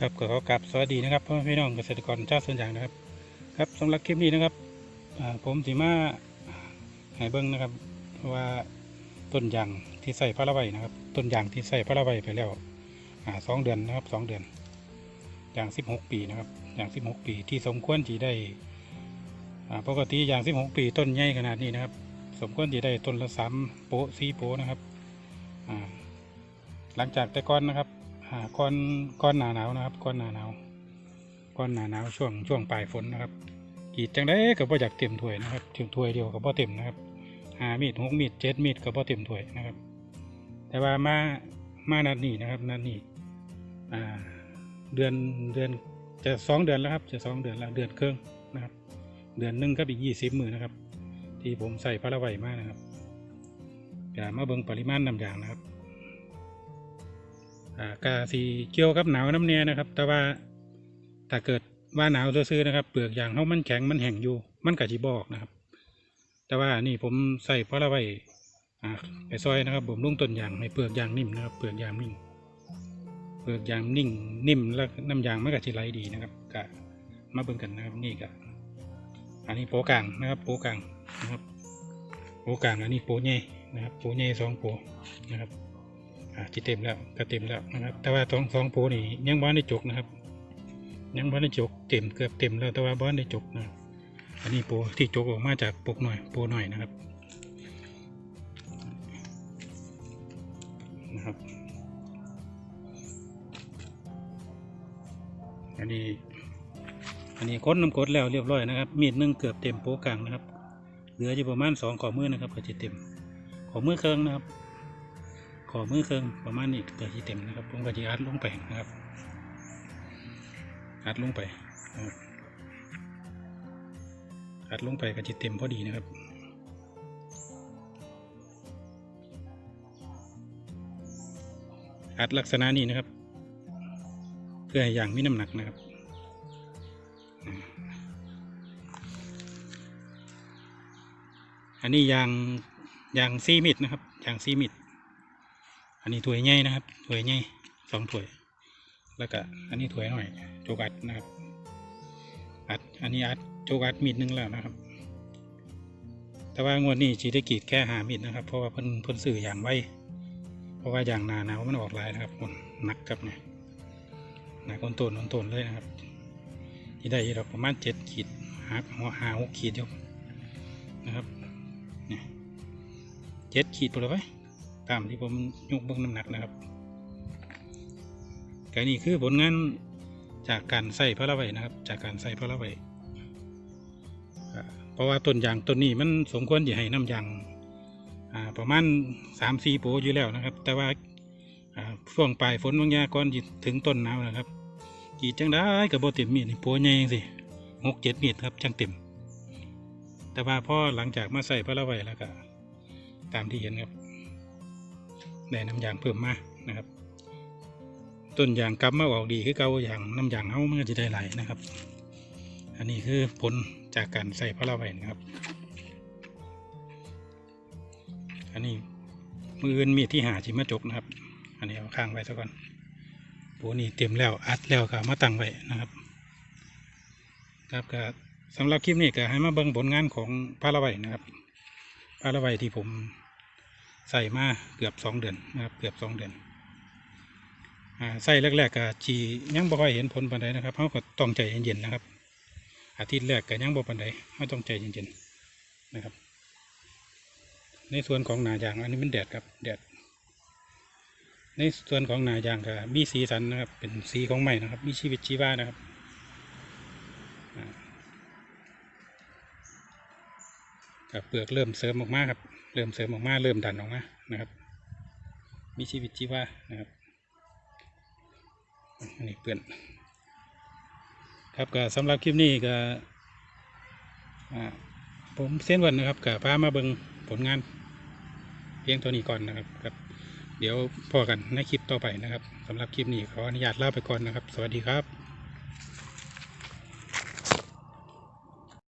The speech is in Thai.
ครับก็ขอกราบสวัสดีนะครับพ่อพี่น้องเกษตรกรเจ้าสวนยางนะครับ ครับสำหรับคลิปนี้นะครับผมสีมาให้เบิ้งนะครับว่าต้นยางที่ใส่พาราไวนะครับ ต้นยางที่ใส่พาราไวไปแล้วสองเดือนนะครับสองเดือนยางสิบหกปีนะครับยางสิบหกปีที่สมควรที่ได้อ่าปกติยางสิบหกปีต้นใหญ่ขนาดนี้นะครับ สมควรที่ได้ต้นละสามโปะสี่โปะนะครับหลังจากแต่ก่อนนะครับ อ่าก้อนก้อนหนาหนาวนะครับก้อนหนาหนาวก้อนหนาหนาวช่วงช่วงปลายฝนนะครับกีดจังได้ก็บ่อยากเต็มถ้วยนะครับถึงถ้วยเดียวก็บ่เต็มนะครับหามีดหกมีดเจ็ดมีดก็บ่เต็มถ้วยนะครับ แต่ว่ามามานัดนี้นะครับนัดนี้อ่าเดือนเดือนจะสองเดือนแล้วครับจะสองเดือนแล้วเดือนเครึ่องนะครับ เดือนหนึ่งก็อีกยี่สิบหมือนนะครับ ที่ผมใส่พาราไวมากนะครับอย่ามาเบิ่งปริมาณน้ำยางนะครับ อ่ากาสีเกี่ยวกับหนาวน้ำเนียนะครับ แต่ว่าถ้าเกิดว่าหนาวซื่อๆนะครับ เปลือกยางเขามันแข็งมันแห้งอยู่ มันกะจิบอกนะครับ แต่ว่านี่ผมใส่เพราะละไว้ไปซอยนะครับผมลุ่งต้นยางให้เปลือกยางนิ่มนะครับเปลือกยางนิ่งเปลือกยางนิ่งนิ่มแล้วน้ำยางมันกะจิไหลดีนะครับกะมาเบิ่งกันนะครับนี่กะอันนี้โปกลางนะครับโปกลางนะครับโปกลางอันนี้โปะใหญ่นะครับโปะใหญ่สองโปะนะครับ ที่เต็มแล้วก็เต็มแล้วนะครับ แต่ว่าสองสองโพนี่ยังบ้านได้จกนะครับ ยังบ้านได้จกเต็มเกือบเต็มแล้วแต่ว่าบ้านได้จกนะอันนี้โปที่จกออกมาจากปกหน่อยโปหน่อยนะครับนะครับอันนี้ อันนี้ค้นน้ำกดแล้วเรียบร้อยนะครับ มีดนึงเกือบเต็มโปกลางนะครับ เหลืออยู่ประมาณสองขอมือนะครับก็จะเต็มขอมือเครื่องนะครับ อมือเครื่องประมาณนี้เกิดที่เต็มนะครับผมก็จะอัดลงไปนะครับ อัดลงไปครับอัดลงไปก็จะเต็มพอดีนะครับอัดลักษณะนี้นะครับ เพื่อให้ยางมีน้ำหนักนะครับอันนี้ยางยางซีมิดนะครับยางซีมิด อันนี้ถ้วยใหญ่นะครับถ้วยใหญ่สองถ้วย แล้วก็อันนี้ถ้วยหน่อยโจกอัดนะครับ อัดอันนี้อัดโจกอัดมีดหนึงแล้วนะครับ แต่ว่างวดนี้จีได้กีดแค่หามีดนะครับ เพราะว่าเพิ่นเพิ่นสื่ออย่างไวเพราะว่าอย่างนาหนาวมันออกลายนะครับคนหนักครับเนี่ยหนักคนโตนคนโตนเลยนะครับที่ได้อยู่ดอกประมาณเจ็ดขีดหาหัวหาหกขีดยู่นะครับเนี่ยเจ็ดขีดไปเลยไว้ ตามที่ผมยกเบิ้งน้ำหนักนะครับก็นี่คือผลงานจากการใส่พระละไวนะครับ จากการใส่พระละไวอ่าเพราะว่าต้นยางต้นนี้มันสมควรจะให้น้ำยางประมาณสามสี่โปอยู่แล้วนะครับ แต่ว่าอ่าช่วงปลายฝนบางยาก่อนถึงต้นหนาวนะครับกีดจังได้กับโบเต็มมีดนี่โปใหญ่จังสิหกเจ็ดมีดครับจังเต็ม แต่ว่าพอหลังจากมาใส่พระละไวแล้วก็ตามที่เห็นครับ ได้น้ำยางเพิ่มมานะครับ ต้นยางกลับมาออกดีคือเก่าอย่างน้ำยางเฮามันก็จะได้ไหลนะครับ อันนี้คือผลจากการใส่พาราไวนะครับ อันนี้มืออื่นมีที่หาจิมาจกนะครับ อันนี้เอาข้างไว้ซะก่อนปูนี่เต็มแล้วอัดแล้วก็มาตั้งไว้นะครับ ครับก็สำหรับคลิปนี้ก็ให้มาเบิ่งผลงานของพาราไวนะครับพาราไวที่ผม ใส่มาเกือบสองเดือนนะครับเกือบสองเดือนอ่าใส่แรกๆก็จียังบ่ค่อยเห็นผลปานใดนะครับเขาก็ต้องใจเย็นๆนะครับ อาทิตย์แรกก็ยังบ่ปานใดเขาต้องใจเย็นๆนะครับ ในส่วนของหนายางอันนี้มันแดดครับแดดในส่วนของหนายางก็มีสีสันนะครับ เป็นสีของใหม่นะครับ มีชีวิตชีวานะครับกับเปลือกเริ่มเสริมออกมาครับ เริ่มเสริมออกมาเริ่มดันออกมานะครับ มีชีวิตชีวานะครับอันนี้เปื่อนครับก็สำหรับคลิปนี้ก็ผมเส้นวันนะครับกับพามาเบิงผลงาน เพียงเท่านี้ก่อนนะครับครับ เดี๋ยวพอกันในคลิปต่อไปนะครับสำหรับคลิปนี้ขออนุญาตลาไปก่อนนะครับ สวัสดีครับ